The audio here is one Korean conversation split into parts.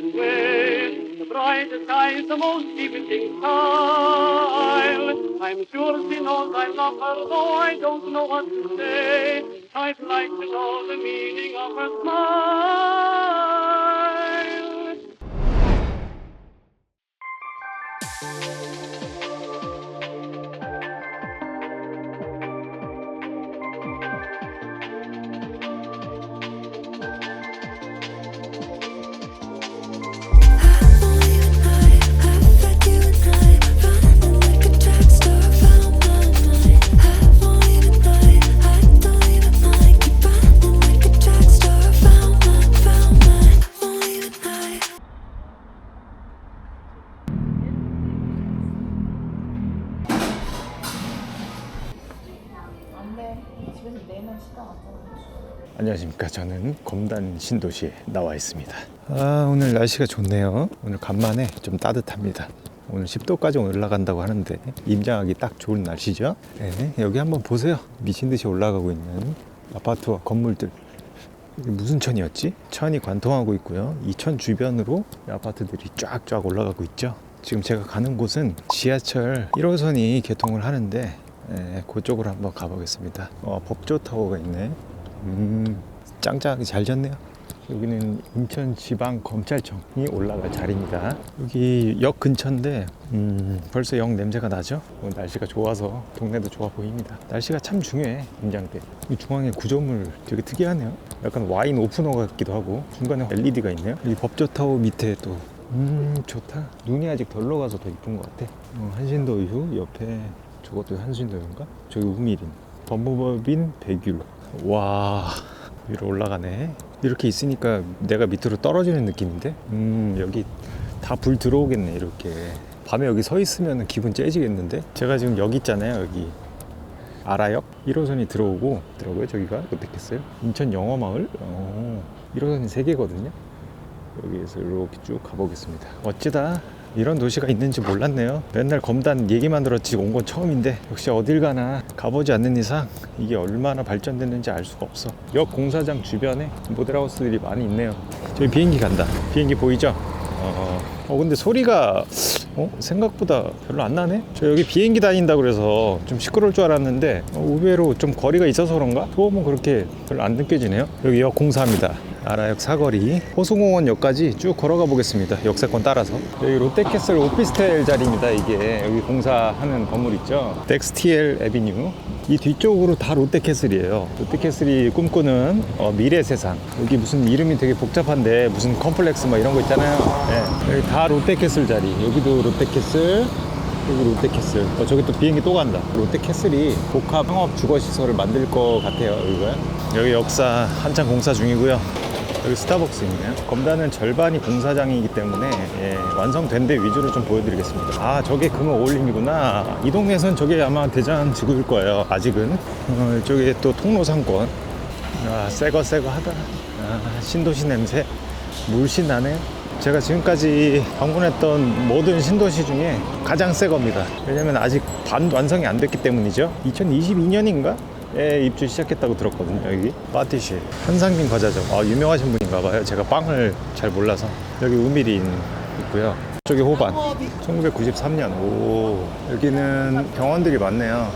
way. The brightest eyes, the most evening smile. I'm sure she knows I love her, though I don't know what to say. I'd like to know the meaning of her smile. 안녕하십니까. 저는 검단 신도시에 나와 있습니다. 아, 오늘 날씨가 좋네요. 오늘 간만에 좀 따뜻합니다. 오늘 10도까지 올라간다고 하는데 임장하기 딱 좋은 날씨죠. 네, 여기 한번 보세요. 미친 듯이 올라가고 있는 아파트와 건물들. 이게 무슨 천이었지? 천이 관통하고 있고요. 이 천 주변으로 아파트들이 쫙쫙 올라가고 있죠. 지금 제가 가는 곳은 지하철 1호선이 개통을 하는데 예, 그쪽으로 한번 가보겠습니다. 어, 법조타워가 있네. 음, 짱짱하게 잘 졌네요. 여기는 인천지방검찰청이 올라갈 자리입니다. 여기 역 근처인데 음, 벌써 역 냄새가 나죠? 오늘 날씨가 좋아서 동네도 좋아 보입니다. 날씨가 참 중요해 임장 때. 이 중앙에 구조물 되게 특이하네요. 약간 와인 오프너 같기도 하고 중간에 LED가 있네요. 이 법조타워 밑에 또 음, 좋다. 눈이 아직 덜 녹아서 더 이쁜 것 같아. 어, 한신도유 옆에 저것도 한신도유인가? 저기 우미린. 법무법인 백율. 와 위로 올라가네. 이렇게 있으니까 내가 밑으로 떨어지는 느낌인데? 음 여기 다 불 들어오겠네 이렇게. 밤에 여기 서 있으면 기분 째지겠는데? 제가 지금 여기 있잖아요 여기. 아라역 1호선이 들어오고 들어오고요 저기가 어떻겠어요? 인천 영어마을 어, 1호선이 3개거든요 여기에서 이렇게 쭉 가보겠습니다 어찌다 이런 도시가 있는지 몰랐네요 맨날 검단 얘기만 들었지 온 건 처음인데 역시 어딜 가나 가보지 않는 이상 이게 얼마나 발전됐는지 알 수가 없어 역 공사장 주변에 모델하우스들이 많이 있네요 저기 비행기 간다 비행기 보이죠? 어, 어 근데 소리가 어? 생각보다 별로 안 나네? 저 여기 비행기 다닌다 그래서 좀 시끄러울 줄 알았는데 어, 의외로 좀 거리가 있어서 그런가? 소음은 그렇게 별로 안 느껴지네요 여기 역 공사합니다 아라역 사거리 호수공원역까지 쭉 걸어가 보겠습니다. 역세권 따라서. 여기 롯데캐슬 오피스텔 자리입니다 이게. 여기 공사하는 건물 있죠? 덱스티엘 에비뉴. 이 뒤쪽으로 다 롯데캐슬이에요. 롯데캐슬이 꿈꾸는 어, 미래 세상. 여기 무슨 이름이 되게 복잡한데 무슨 컴플렉스 뭐 이런 거 있잖아요. 네. 여기 다 롯데캐슬 자리. 여기도 롯데캐슬 여기 롯데캐슬. 어, 저기 또 비행기 또 간다. 롯데캐슬이 복합 상업 주거 시설을 만들 것 같아요 여기가. 여기 역사 한창 공사 중이고요 여기 스타벅스 있네요. 검단은 절반이 공사장이기 때문에 예, 완성된 데 위주로 좀 보여드리겠습니다. 아 저게 금호 올림이구나. 이 동네에선 저게 아마 대장 지구일 거예요. 아직은 어, 이쪽에 또 통로 상권. 아 새거 새거 하다. 아, 신도시 냄새 물씬 나네. 제가 지금까지 방문했던 모든 신도시 중에 가장 새 겁니다. 왜냐면 아직 반 완성이 안 됐기 때문이죠. 2022년인가? 에 입주 시작했다고 들었거든요 여기. 파티시. 한상민 과자점. 아 유명하신 분인가 봐요. 제가 빵을 잘 몰라서. 여기 우미린 있고요. 저기 호반. 1993년. 오. 여기는 병원들이 많네요.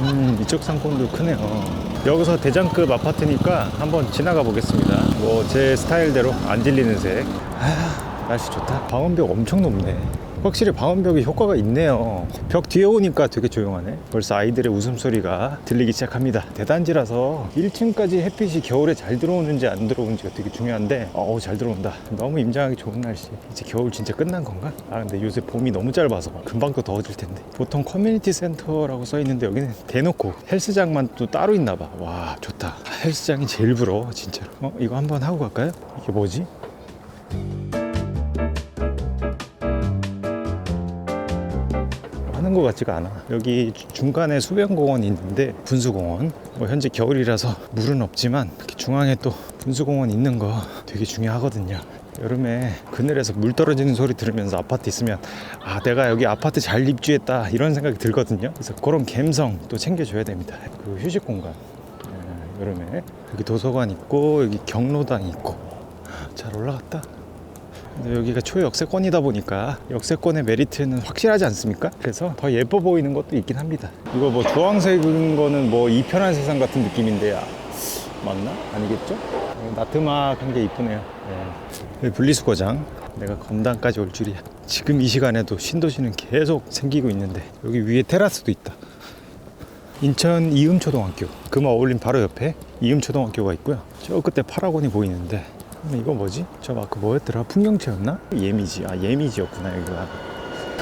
음 이쪽 상권도 크네요. 여기서 대장급 아파트니까 한번 지나가 보겠습니다. 뭐 제 스타일대로 안 질리는 색. 아, 날씨 좋다. 방음벽 엄청 높네 확실히 방음벽이 효과가 있네요. 벽 뒤에 오니까 되게 조용하네. 벌써 아이들의 웃음소리가 들리기 시작합니다. 대단지라서 1층까지 햇빛이 겨울에 잘 들어오는지 안 들어오는지가 되게 중요한데 어우 잘 들어온다. 너무 임장하기 좋은 날씨. 이제 겨울 진짜 끝난 건가? 아 근데 요새 봄이 너무 짧아서 금방 또 더워질 텐데. 보통 커뮤니티 센터라고 써 있는데 여기는 대놓고 헬스장만 또 따로 있나 봐와 좋다. 헬스장이 제일 부러워 진짜로. 어 이거 한번 하고 갈까요? 이게 뭐지? 것 같지가 않아. 여기 주- 중간에 수변공원이 있는데 분수공원. 뭐 현재 겨울이라서 물은 없지만 중앙에 또 분수공원 있는 거 되게 중요하거든요. 여름에 그늘에서 물 떨어지는 소리 들으면서 아파트 있으면 아 내가 여기 아파트 잘 입주했다 이런 생각이 들거든요. 그래서 그런 감성 또 챙겨줘야 됩니다. 그 휴식 공간 예, 여름에 여기 도서관 있고 여기 경로당 있고 잘 올라갔다. 여기가 초역세권이다 보니까 역세권의 메리트는 확실하지 않습니까? 그래서 더 예뻐 보이는 것도 있긴 합니다. 이거 뭐 주황색인 거는 뭐 이편한 세상 같은 느낌인데 아, 맞나? 아니겠죠? 어, 나트막한 게 이쁘네요. 네. 분리수거장. 내가 검단까지 올 줄이야. 지금 이 시간에도 신도시는 계속 생기고 있는데 여기 위에 테라스도 있다. 인천 이음초등학교 금화 어울림 바로 옆에 이음초등학교가 있고요 저 끝에 파라곤이 보이는데 음, 이거 뭐지? 저 아까 뭐였더라? 풍경체였나? 예미지. 아 예미지였구나 여기가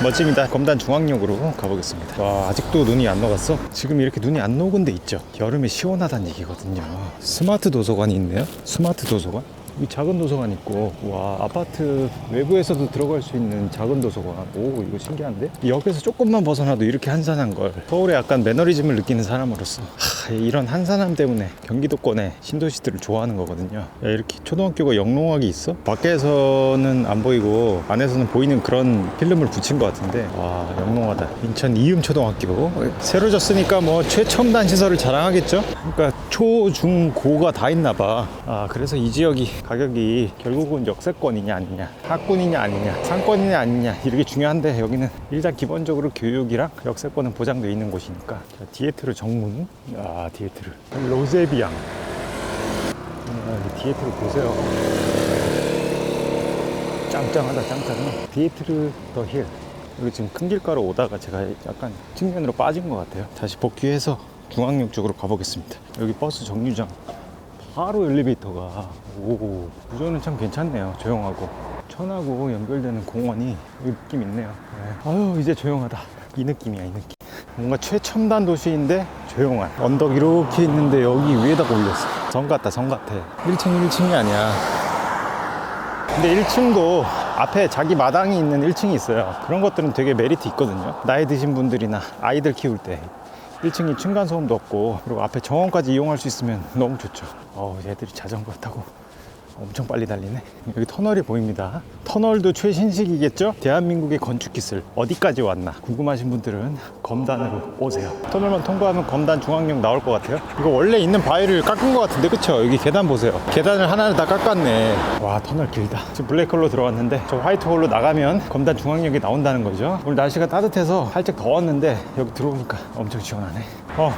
멋집니다. 검단 중앙역으로 가보겠습니다. 와 아직도 눈이 안 녹았어? 지금 이렇게 눈이 안 녹은 데 있죠? 여름에 시원하다는 얘기거든요. 스마트 도서관이 있네요. 스마트 도서관? 여기 작은 도서관 있고 와 아파트 외부에서도 들어갈 수 있는 작은 도서관. 오 이거 신기한데? 역에서 조금만 벗어나도 이렇게 한산한 걸. 서울에 약간 매너리즘을 느끼는 사람으로서 하, 이런 한산함 때문에 경기도권의 신도시들을 좋아하는 거거든요. 야, 이렇게 초등학교가 영롱하게 있어? 밖에서는 안 보이고 안에서는 보이는 그런 필름을 붙인 것 같은데. 와 영롱하다. 인천 이음초등학교. 새로 졌으니까 뭐 최첨단 시설을 자랑하겠죠? 그러니까 초, 중, 고가 다 있나 봐아 그래서 이 지역이 가격이 결국은 역세권이냐 아니냐 학군이냐 아니냐 상권이냐 아니냐 이렇게 중요한데 여기는 일단 기본적으로 교육이랑 역세권은 보장되어 있는 곳이니까. 자, 디에트르 정문. 아 디에트르 로제비앙. 아, 이 디에트르 보세요. 짱짱하다 짱짱해. 디에트르 더힐. 여기 지금 큰 길가로 오다가 제가 약간 측면으로 빠진 것 같아요. 다시 복귀해서 중앙역 쪽으로 가보겠습니다. 여기 버스 정류장. 바로 엘리베이터가. 오 구조는 참 괜찮네요 조용하고. 천하고 연결되는 공원이 느낌 있네요. 네. 아유 이제 조용하다. 이 느낌이야 이 느낌. 뭔가 최첨단 도시인데 조용한 언덕 이렇게 있는데 여기 위에다가 올렸어 성 같다 성 같아 1층 1층이 아니야 근데 1층도 앞에 자기 마당이 있는 1층이 있어요. 그런 것들은 되게 메리트 있거든요. 나이 드신 분들이나 아이들 키울 때 1층이 층간소음도 없고 그리고 앞에 정원까지 이용할 수 있으면 너무 좋죠. 어, 얘들이 자전거 타고 엄청 빨리 달리네. 여기 터널이 보입니다. 터널도 최신식이겠죠? 대한민국의 건축 기술 어디까지 왔나 궁금하신 분들은 검단으로 오세요. 터널만 통과하면 검단 중앙역 나올 것 같아요. 이거 원래 있는 바위를 깎은 것 같은데 그쵸? 여기 계단 보세요. 계단을 하나를 다 깎았네. 와 터널 길다. 지금 블랙홀로 들어왔는데 저 화이트 홀로 나가면 검단 중앙역이 나온다는 거죠. 오늘 날씨가 따뜻해서 살짝 더웠는데 여기 들어오니까 엄청 시원하네. 어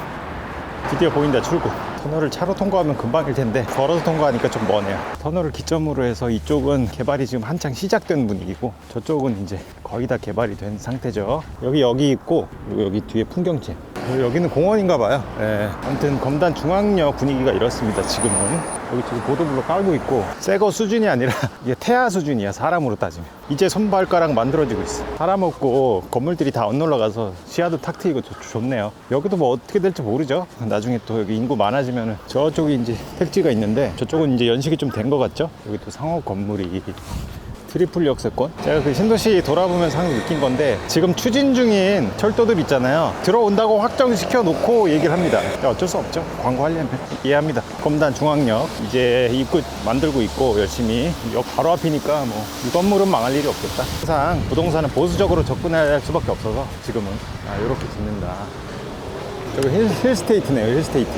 드디어 보인다 출구 터널을 차로 통과하면 금방일 텐데 걸어서 통과하니까 좀 머네요. 터널을 기점으로 해서 이쪽은 개발이 지금 한창 시작된 분위기고 저쪽은 이제 거의 다 개발이 된 상태죠. 여기 여기 있고 그리고 여기 뒤에 그리고 여기는 공원인가 봐요. 예. 아무튼 검단 중앙역 분위기가 이렇습니다 지금은. 여기 지금 보도블록 깔고 있고 새거 수준이 아니라 이게 태아 수준이야 사람으로 따지면. 이제 손발가락 만들어지고 있어. 사람 없고 건물들이 다안 올라가서 시야도 탁 트이고 좋- 좋네요. 여기도 뭐 어떻게 될지 모르죠. 나중에 또 여기 인구 많아지면은 저쪽이 이제 택지가 있는데 저쪽은 이제 연식이 좀 된 것 같죠? 여기 또 상업 건물이 트리플 역세권? 제가 그 신도시 돌아보면서 항상 느낀 건데 지금 추진 중인 철도들 있잖아요. 들어온다고 확정시켜 놓고 얘기를 합니다. 어쩔 수 없죠. 광고하려면. 이해합니다. 검단 중앙역 이제 입구 만들고 있고 열심히 역 바로 앞이니까 뭐 이 건물은 망할 일이 없겠다. 항상 부동산은 보수적으로 접근해야 할 수밖에 없어서 지금은. 아 이렇게 짓는다. 여기 힐, 힐스테이트네요 힐스테이트.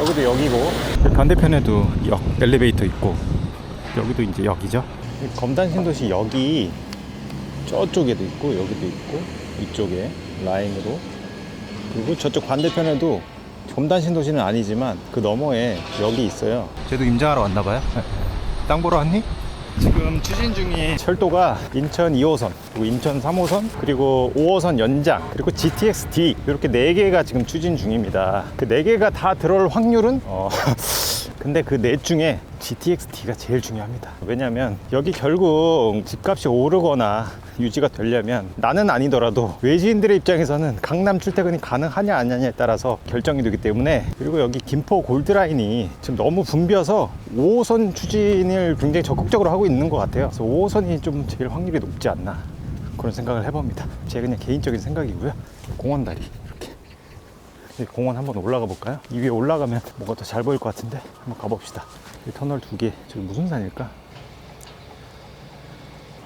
여기도 역이고. 반대편에도 역 엘리베이터 있고 여기도 이제 역이죠 검단 신도시 역이 저쪽에도 있고 여기도 있고 이쪽에 라인으로. 그리고 저쪽 반대편에도 검단 신도시는 아니지만 그 너머에 역이 있어요. 쟤도 임장하러 왔나 봐요? 땅 보러 왔니? 지금 추진 중인 철도가 인천 2호선, 그리고 인천 3호선, 그리고 5호선 연장, 그리고 GTX-D 이렇게 네 개가 지금 추진 중입니다. 그 네 개가 다 들어올 확률은? 어, 근데 그 넷 중에 GTX-D가 제일 중요합니다. 왜냐면 여기 결국 집값이 오르거나 유지가 되려면 나는 아니더라도 외지인들의 입장에서는 강남 출퇴근이 가능하냐 아니냐에 따라서 결정이 되기 때문에 그리고 여기 김포 골드라인이 지금 너무 붐벼서 5호선 추진을 굉장히 적극적으로 하고 있는 것 같아요. 그래서 5호선이 좀 제일 확률이 높지 않나 그런 생각을 해봅니다. 제 그냥 개인적인 생각이고요. 공원 다리 이렇게 이 공원 한번 올라가 볼까요? 이 위에 올라가면 뭐가 더 잘 보일 것 같은데 한번 가봅시다. 이 터널 두 개, 저기 무슨 산일까?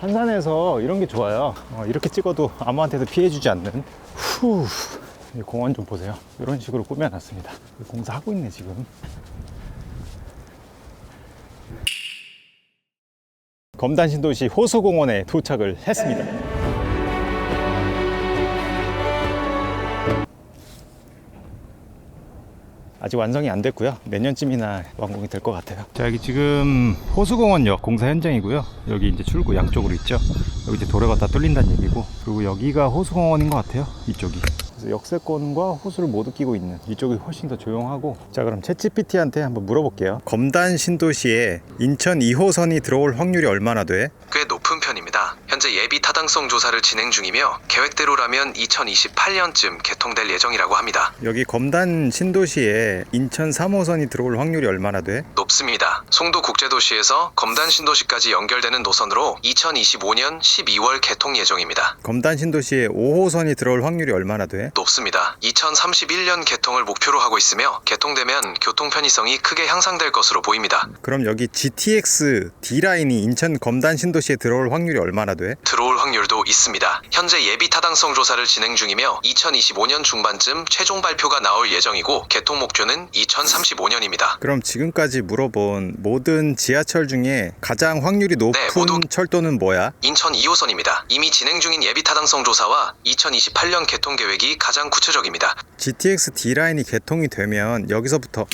한산에서 이런 게 좋아요. 어, 이렇게 찍어도 아무한테도 피해주지 않는 후. 이 공원 좀 보세요. 이런 식으로 꾸며놨습니다. 공사하고 있네 지금. 검단 신도시 호수공원에 도착을 했습니다. 아직 완성이 안 됐고요. 내년쯤이나 완공이 될 것 같아요. 자, 여기 지금 호수공원역 공사 현장이고요. 여기 이제 출구 양쪽으로 있죠. 여기 이제 도로가 다 뚫린다는 얘기고, 그리고 여기가 호수공원인 것 같아요. 이쪽이. 그래서 역세권과 호수를 모두 끼고 있는 이쪽이 훨씬 더 조용하고. 자, 그럼 챗GPT한테 한번 물어볼게요. 검단 신도시에 인천 2호선이 들어올 확률이 얼마나 돼? 꽤 편입니다. 현재 예비 타당성 조사를 진행 중이며 계획대로라면 2028년쯤 개통될 예정이라고 합니다. 여기 검단 신도시에 인천 3호선이 들어올 확률이 얼마나 돼? 높습니다. 송도 국제도시에서 검단 신도시까지 연결되는 노선으로 2025년 12월 개통 예정입니다. 검단 신도시에 5호선이 들어올 확률이 얼마나 돼? 높습니다. 2031년 개통을 목표로 하고 있으며 개통되면 교통 편의성이 크게 향상될 것으로 보입니다. 그럼 여기 GTX D라인이 인천 검단 신도시에 들어올 확률이 얼마나 돼? 들어올 확률도 있습니다. 현재 예비 타당성 조사를 진행 중이며 2025년 중반쯤 최종 발표가 나올 예정이고 개통 목표는 2035년입니다. 그럼 지금까지 물어본 모든 지하철 중에 가장 확률이 높은 네, 모두- 철도는 뭐야? 인천 2호선입니다. 이미 진행 중인 예비 타당성 조사와 2028년 개통 계획이 가장 구체적입니다. GTX D라인이 개통이 되면 여기서부터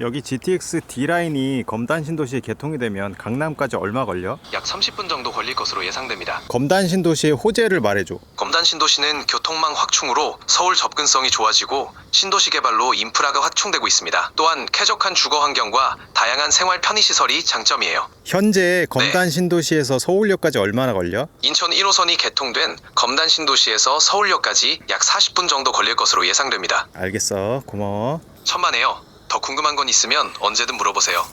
여기 GTX D라인이 검단 신도시에 개통이 되면 강남까지 얼마 걸려? 약 30분 정도 걸릴 것으로 예상됩니다. 검단 신도시의 호재를 말해줘. 검단 신도시는 교통망 확충으로 서울 접근성이 좋아지고 신도시 개발로 인프라가 확충되고 있습니다. 또한 쾌적한 주거 환경과 다양한 생활 편의 시설이 장점이에요. 현재 검단 신도시에서 서울역까지 얼마나 걸려? 인천 1호선이 개통된 검단 신도시에서 서울역까지 약 40분 정도 걸릴 것으로 예상됩니다. 알겠어. 고마워. 천만에요. 더 궁금한 건 있으면 언제든 물어보세요.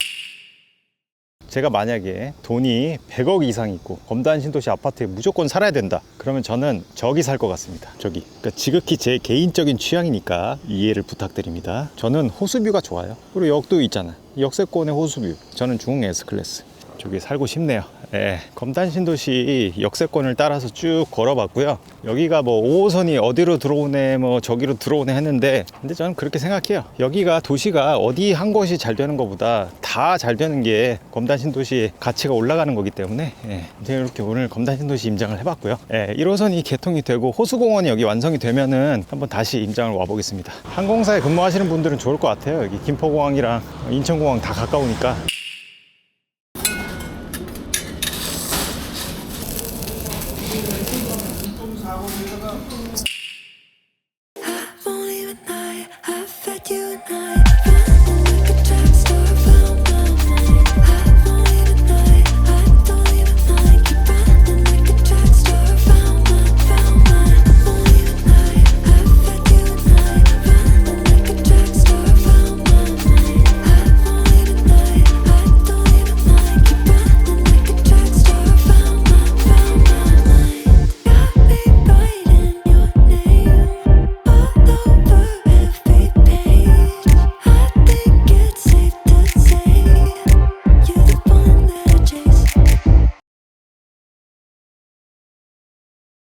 제가 만약에 돈이 100억 이상 있고 검단 신도시 아파트에 무조건 살아야 된다. 그러면 저는 저기 살 것 같습니다. 저기. 그러니까 지극히 제 개인적인 취향이니까 이해를 부탁드립니다. 저는 호수뷰가 좋아요. 그리고 역도 있잖아. 역세권의 호수뷰. 저는 중흥 S 클래스. 저기 살고 싶네요. 예, 검단 신도시 역세권을 따라서 쭉 걸어봤고요. 여기가 뭐 5호선이 어디로 들어오네, 뭐 저기로 들어오네 했는데, 근데 저는 그렇게 생각해요. 여기가 도시가 어디 한 곳이 잘 되는 것보다 다 잘 되는 게 검단 신도시의 가치가 올라가는 거기 때문에, 예, 이렇게 오늘 검단 신도시 임장을 해봤고요. 예, 1호선이 개통이 되고 호수공원이 여기 완성이 되면은 한번 다시 임장을 와보겠습니다. 항공사에 근무하시는 분들은 좋을 것 같아요. 여기 김포공항이랑 인천공항 다 가까우니까.